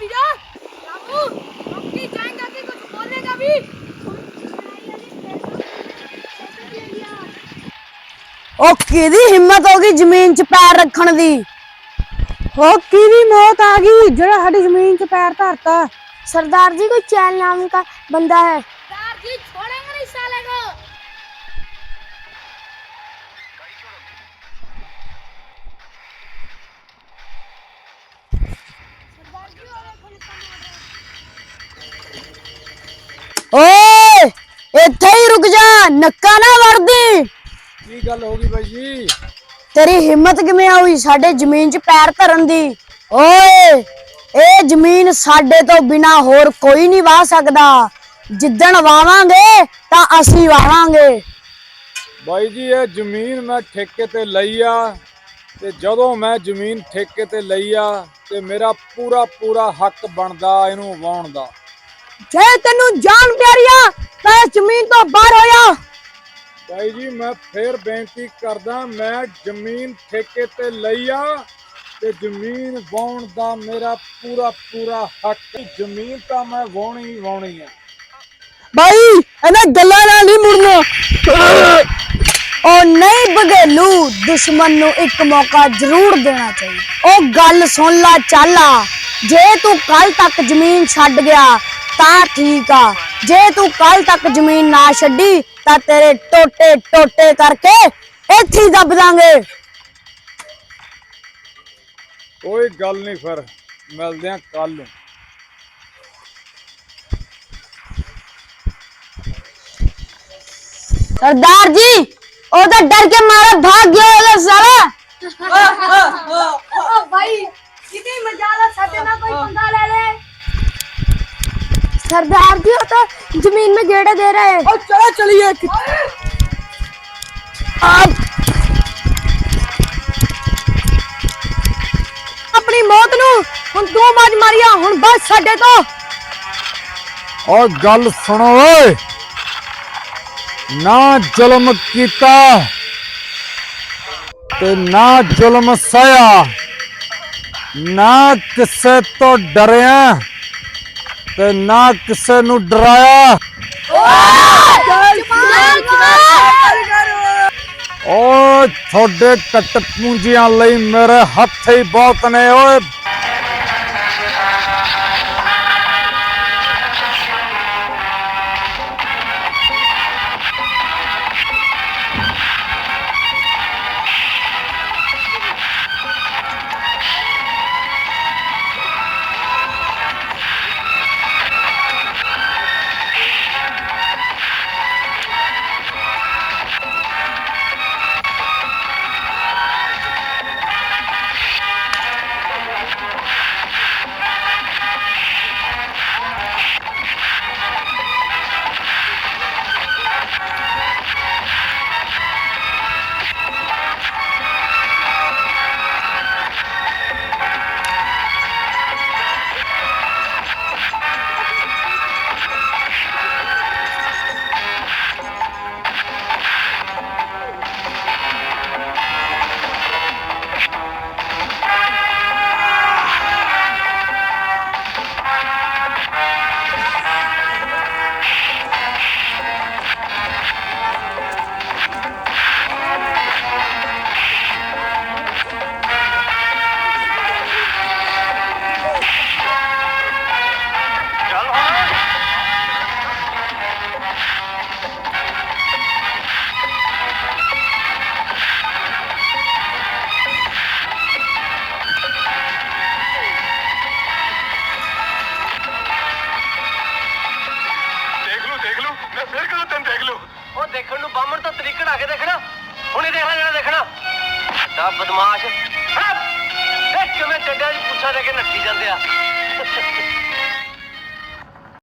वीरा रामू नौकरी जाएगा कि कुछ बोलेगा भी ਉਹ ਕਿਹਦੀ ਹਿੰਮਤ ਹੋ ਗਈ ਜ਼ਮੀਨ 'ਚ ਪੈਰ ਰੱਖਣ ਦੀ ਉਹ ਕਿਹਦੀ ਮੌਤ ਆ ਗਈ ਜਿਹੜਾ ਸਾਡੀ ਜ਼ਮੀਨ 'ਚ ਪੈਰ ਧਰਤਾ सरदार जी कोई चैन नाम का बंदा है ਓਏ ਇੱਥੇ ਹੀ ਰੁਕ ਜਾ ਨੱਕਾ ਨਾ ਵੜਦੀ। ਕੀ ਗੱਲ ਹੋ ਗਈ ਬਾਈ ਜੀ? ਤੇਰੀ ਹਿੰਮਤ ਕਿਵੇਂ ਹੋਈ ਸਾਡੇ ਜ਼ਮੀਨ 'ਚ ਪੈਰ ਧਰਨ ਦੀ? ਓਏ ਇਹ ਜ਼ਮੀਨ ਸਾਡੇ ਤੋਂ ਬਿਨਾ ਹੋਰ ਕੋਈ ਨਹੀਂ ਵਾਹ ਸਕਦਾ। ਜਿੱਦਣ ਵਾਵਾਂਗੇ ਤਾਂ ਅਸੀਂ ਵਾਵਾਂਗੇ। ਬਾਈ ਜੀ ਇਹ ਜ਼ਮੀਨ ਮੈਂ ਠੇਕੇ ਤੇ ਲਈ ਆ ਤੇ ਜਦੋਂ ਮੈਂ ਜ਼ਮੀਨ ਠੇਕੇ ਤੇ ਲਈ ਆ ਤੇ ਮੇਰਾ ਪੂਰਾ ਪੂਰਾ ਹੱਕ ਬਣਦਾ ਇਹਨੂੰ ਵਾਉਣ ਦਾ। ਜੇ ਤੈਨੂੰ ਜਾਨ ਪਿਆਰੀਆ ਤਾਂ ਇਸ ਜ਼ਮੀਨ ਤੋਂ ਬਾਹਰ ਹੋ ਜਾ ਬਾਈ ਜੀ ਮੈਂ ਫੇਰ ਬੇਨਤੀ ਕਰਦਾ ਮੈਂ ਜ਼ਮੀਨ ਠੇਕੇ ਤੇ ਲਈ ਆ ਤੇ ਜ਼ਮੀਨ ਵਾਉਣ ਦਾ ਮੇਰਾ ਪੂਰਾ ਪੂਰਾ ਹੱਕ ਜ਼ਮੀਨ ਤਾਂ ਮੈਂ ਵਾਉਣੀ ਵਾਉਣੀ ਆ ਬਾਈ ਇਹਨਾਂ ਗੱਲਾਂ ਨਾਲ ਨਹੀਂ ਮੁੜਨਾ। ਉਹ ਨਹੀਂ ਘਰੇਲੂ ਦੁਸ਼ਮਣ ਨੂੰ ਇੱਕ ਮੌਕਾ ਜ਼ਰੂਰ ਦੇਣਾ ਚਾਹੀਦਾ। ਉਹ ਗੱਲ ਸੁਣ ਲਾ ਚਾਲਾ ਜੇ ਤੂੰ ਕੱਲ ਤੱਕ ਜ਼ਮੀਨ ਛੱਡ ਗਿਆ ਤਾਂ ਠੀਕ ਆ। ਜੇ ਤੂੰ ਕੱਲ ਤੱਕ ਜ਼ਮੀਨ ਨਾ ਛੱਡੀ ਤਾਂ ਤੇਰੇ ਟੋਟੇ ਟੋਟੇ ਕਰਕੇ ਇੱਥੇ ਦੱਬ ਦਾਂਗੇ। ਕੋਈ ਗੱਲ ਨਹੀਂ ਫਿਰ ਮਿਲਦੇ ਆ ਕੱਲ ਸਰਦਾਰ ਜੀ! ਉਹ ਤਾਂ ਡਰ ਕੇ ਮਾਰਾ ਭਾਗ ਗਿਆ ਹੋਗਾ ਸਾਰਾ ओ भाई कितनी मजाला साथे ना कोई पंगा ले ले सरदार जी वो तो जमीन में गेड़े दे रहे हैं ਉਹ ਚਲੋ ਚਲੀਏ ਆਪ ਆਪਣੀ ਮੌਤ ਨੂੰ ਹੁਣ ਤੂੰ ਮਾਜ ਮਾਰੀਆ ਹੁਣ ਬਸ ਸਾਡੇ ਤੋਂ ਓ ਗੱਲ ਸੁਣੋ ਓਏ ਨਾ ਜ਼ੁਲਮ ਕੀਤਾ ਤੇ ਨਾ ਜ਼ੁਲਮ ਸਹਿਆ। ਨਾ ਕਿਸੇ ਤੋਂ ਡਰਿਆ ਤੇ ਨਾ ਕਿਸੇ ਨੂੰ ਡਰਾਇਆ। ਓ ਤੁਹਾਡੇ ਕੱਟ ਪੂੰਜੀਆਂ ਲਈ ਮੇਰੇ ਹੱਥ ਹੀ ਬਹੁਤ ਨੇ, ਓਏ। ਦੇਖਣ ਨੂੰ ਬਾਹਮਣ ਆ ਕੇ ਦੇਖਣਾ। ਹੁਣੇ ਦੇਖਣਾ ਜਿਹੜਾ ਦੇਖਣਾ। ਦਾ ਬਦਮਾਸ਼। ਹੈਂ? ਦੇਖ ਕਿਵੇਂ ਚੱਡਿਆਂ 'ਚ ਪੁੱਛਾ ਲੈ ਕੇ ਨੱਠੀ ਜਾਂਦੇ ਆ।